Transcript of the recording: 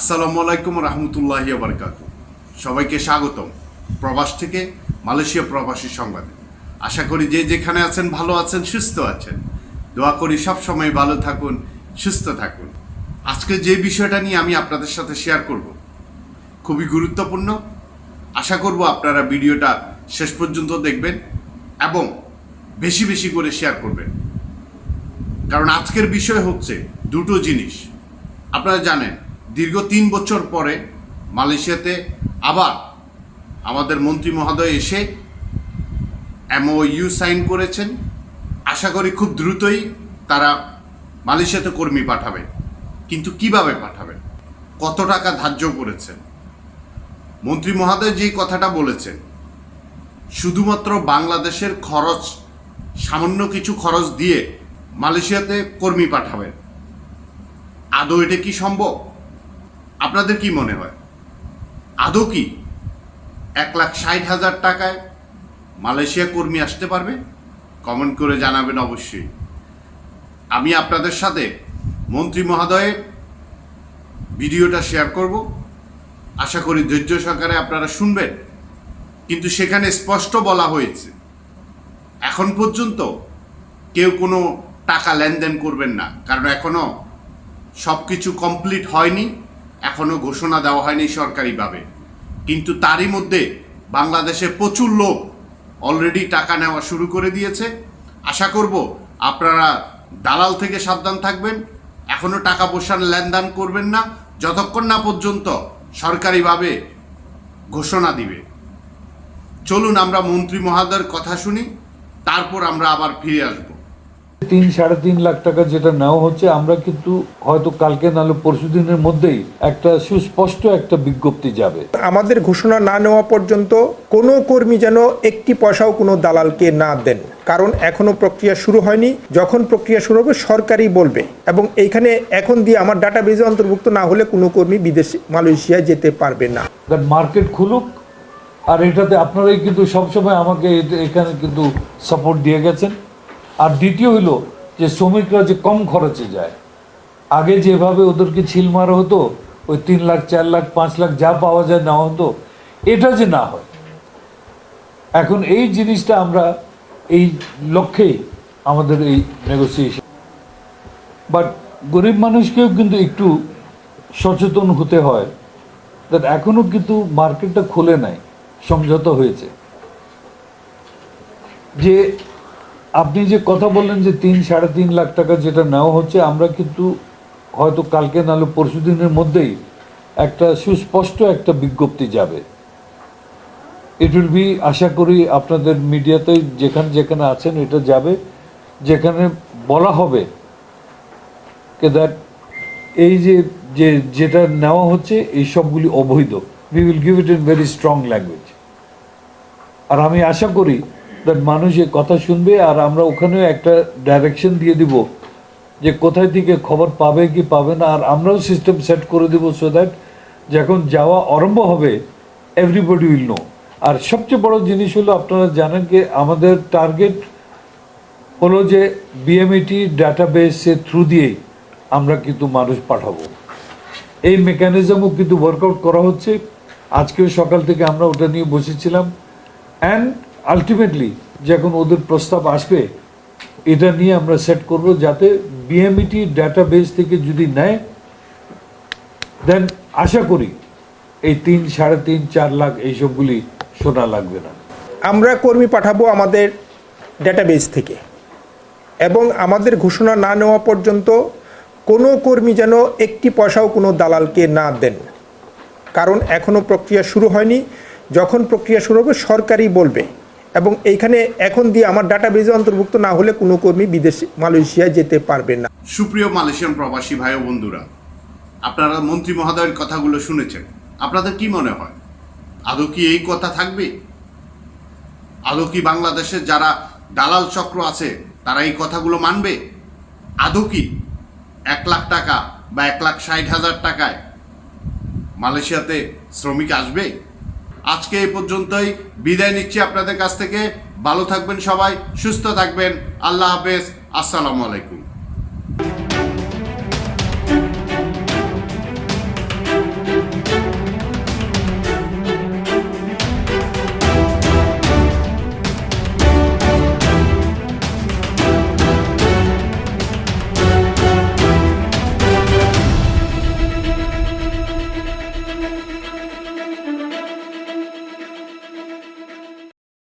আসসালামু আলাইকুম রহমতুল্লাহ বারকাত সবাইকে স্বাগতম প্রবাস থেকে মালয়েশিয়া প্রবাসী সংবাদে। আশা করি যে যেখানে আছেন, ভালো আছেন, সুস্থ আছেন। দোয়া করি সব সময় ভালো থাকুন, সুস্থ থাকুন। আজকে যে বিষয়টা নিয়ে আমি আপনাদের সাথে শেয়ার করব, খুবই গুরুত্বপূর্ণ। আশা করব আপনারা ভিডিওটা শেষ পর্যন্ত দেখবেন এবং বেশি বেশি করে শেয়ার করবেন। কারণ আজকের বিষয় হচ্ছে দুটো জিনিস। আপনারা জানেন দীর্ঘ তিন বছর পরে মালয়েশিয়াতে আবার আমাদের মন্ত্রী মহোদয় এসে এমওইউ সাইন করেছেন। আশা করি খুব দ্রুতই তারা মালয়েশিয়াতে কর্মী পাঠাবেন। কিন্তু কীভাবে পাঠাবেন? কত টাকা ধার্য করেছেন? মন্ত্রী মহোদয় যেই কথাটা বলেছেন, শুধুমাত্র বাংলাদেশের খরচ, সামান্য কিছু খরচ দিয়ে মালয়েশিয়াতে কর্মী পাঠাবেন। আদৌ এটা কি সম্ভব? আপনাদের কি মনে হয়? আদৌ কি এক লাখ ষাট হাজার টাকায় মালয়েশিয়া কর্মী আসতে পারবে? কমেন্ট করে জানাবেন অবশ্যই। আমি আপনাদের সাথে মন্ত্রী মহোদয়ের ভিডিওটা শেয়ার করব। আশা করি ধৈর্য সহকারে আপনারা শুনবেন। কিন্তু সেখানে স্পষ্ট বলা হয়েছে, এখন পর্যন্ত কেউ কোনো টাকা লেনদেন করবেন না। কারণ এখনও সব কিছু কমপ্লিট হয়নি। এখনও ঘোষণা দেওয়া হয়নি সরকারিভাবে। কিন্তু তারই মধ্যে বাংলাদেশে প্রচুর লোক অলরেডি টাকা নেওয়া শুরু করে দিয়েছে। আশা করব আপনারা দালাল থেকে সাবধান থাকবেন। এখনও টাকা পয়সার লেনদেন করবেন না। যতক্ষণ না পর্যন্ত সরকারিভাবে ঘোষণা দিবে। চলুন আমরা মন্ত্রী মহাদয়ের কথা শুনি, তারপর আমরা আবার ফিরে আসব। তিন সাড়ে তিন লাখ টাকা যেটা নেওয়া হচ্ছে আমরা কিন্তু হয়তো কালকে নাহলে পরশু দিনের মধ্যেই একটা সুস্পষ্ট একটা বিজ্ঞপ্তি যাবে। আমাদের ঘোষণা না নেওয়া পর্যন্ত কোনো কর্মী যেন একটি পয়সাও কোনো দালালকে না দেন। কারণ এখনও প্রক্রিয়া শুরু হয়নি। যখন প্রক্রিয়া শুরু হবে সরকারই বলবে। এবং এইখানে এখন দিয়ে আমার ডাটা বেজে অন্তর্ভুক্ত না হলে কোনো কর্মী বিদেশে মালয়েশিয়ায় যেতে পারবে না। মার্কেট খুলুক। আর এটাতে আপনারাই কিন্তু সবসময় আমাকে এখানে কিন্তু সাপোর্ট দিয়ে গেছেন। আর দ্বিতীয় হলো যে শ্রমিকরা যে কম খরচে যায়। আগে যেভাবে ওদেরকে ছিল মারা হতো, ওই তিন লাখ, চার লাখ, পাঁচ লাখ যা পাওয়া যায় নেওয়া হতো, এটা যে না হয়। এখন এই জিনিসটা আমরা এই লক্ষ্যেই আমাদের এই নেগোসিয়েশন বাট গরিব মানুষকেও কিন্তু একটু সচেতন হতে হয় দ্যাট এখনও কিন্তু মার্কেটটা খুলে নাই, সমঝোতা হয়েছে। যে আপনি যে কথা বললেন যে তিন, সাড়ে তিন লাখ টাকা যেটা নেওয়া হচ্ছে, আমরা কিন্তু হয়তো কালকে নাহলে পরশু দিনের মধ্যেই একটা সুস্পষ্ট একটা বিজ্ঞপ্তি যাবে। ইট উইল বি আশা করি আপনাদের মিডিয়াতে যেখানে যেখানে আছেন এটা যাবে। যেখানে বলা হবে কে দ্যাট এই যে যে যেটা নেওয়া হচ্ছে, এই সবগুলি অবৈধ। We will give it in very strong language আর আমি আশা করি দ্যাট মানুষ এ কথা শুনবে আর আমরা ওখানেও একটা ডাইরেকশন দিয়ে দিব যে কোথায় থেকে খবর পাবে কি পাবে না, আর আমরাও সিস্টেম সেট করে দেব সো দ্যাট যখন যাওয়া আরম্ভ হবে এভরিবডি উইল নো আর সবচেয়ে বড় জিনিস হলো আপনারা জানেন যে আমাদের টার্গেট হলো যে বিএমইটি ডাটাবেসের থ্রু দিয়েই আমরা কিন্তু মানুষ পাঠাবো। এই মেকানিজমও কিন্তু ওয়ার্কআউট করা হচ্ছে। আজকেও সকাল থেকে আমরা ওটা নিয়ে বসেছিলাম। অ্যান্ড আলটিমেটলি যখন ওদের প্রস্তাব আসবে, এটা নিয়ে আমরা সেট করব যাতে বিএমইটি ডাটাবেস থেকে যদি নেয় দেন আশা করি এই তিন, সাড়ে তিন, চার লাখ এইসবগুলি শোনা লাগবে না। আমরা কর্মী পাঠাবো আমাদের ডেটাবেস থেকে এবং আমাদের ঘোষণা না নেওয়া পর্যন্ত কোনো কর্মী যেন একটি পয়সাও কোনো দালালকে না দেন। কারণ এখনও প্রক্রিয়া শুরু হয়নি। যখন প্রক্রিয়া শুরু হবে, সরকারই বলবে। এবং এইখানে এখন দিয়ে আমার ডাটাবেজে অন্তর্ভুক্ত না হলে কোনো কর্মী বিদেশে, মালয়েশিয়ায় যেতে পারবে না। সুপ্রিয় মালয়েশিয়ান প্রবাসী ভাই ও বন্ধুরা, আপনারা মন্ত্রী মহোদয়ের কথাগুলো শুনেছেন। আপনাদের কি মনে হয়? আদৌ কি এই কথা থাকবে? আদৌ কি বাংলাদেশের যারা দালাল চক্র আছে, তারা এই কথাগুলো মানবে? আদৌ কি এক লাখ টাকা বা এক লাখ ষাট হাজার টাকায় মালয়েশিয়াতে শ্রমিক আসবে? আজকে এই পর্যন্তই। বিদায় নিচ্ছি আপনাদের কাছ থেকে। ভালো থাকবেন সবাই, সুস্থ থাকবেন। আল্লাহ হাফেজ। আসসালামু আলাইকুম।